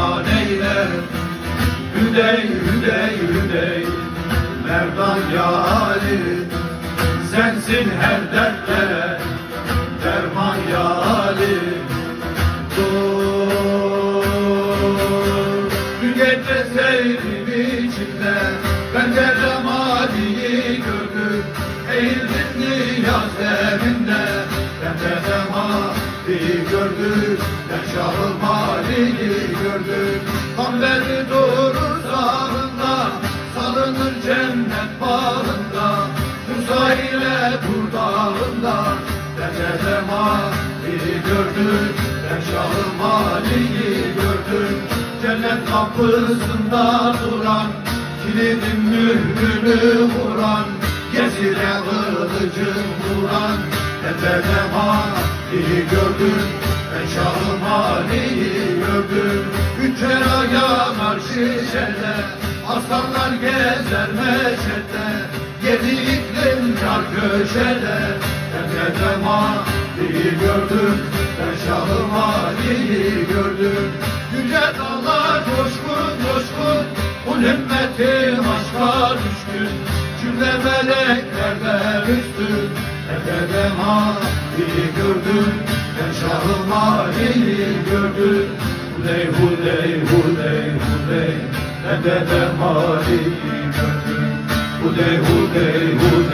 derman eyle. Hüdey hüdey hüdey Merdan Ali Sensin her dertlere. Derman Ali Dur. Dün gece seyrim içinde Ben Derram Ali'yi gördüm. Eğildim Ali'yi gördüm Ben Şahım Ali'yi gördüm Kamberi durur sağında Salınır cennet bağında. Musa ile Tur dağında Ben Derram Ali'yi gördüm Ben Şahım Ali'yi gördüm Cennet kapısında duran Kilidin mührünü vuran Gezire kılıcın vuran Tepede maliyi gördüm Ben Şahım Ali'yi gördüm. Üç aya yanar şişede Aslanlar gezer meşede. Yedi iklim yar köşede Tepede maliyi gördüm Ben Şahım Ali'yi gördüm. Yüce dağlar coşkun coşkun Bu ümmetim aşka düşkün. Cümle meleklerden üstün Tepede maliyi gördüm Ben Şahım Ali'yi gördüm Huley huley huley huley Tepede maliyi gördüm Huley huley huley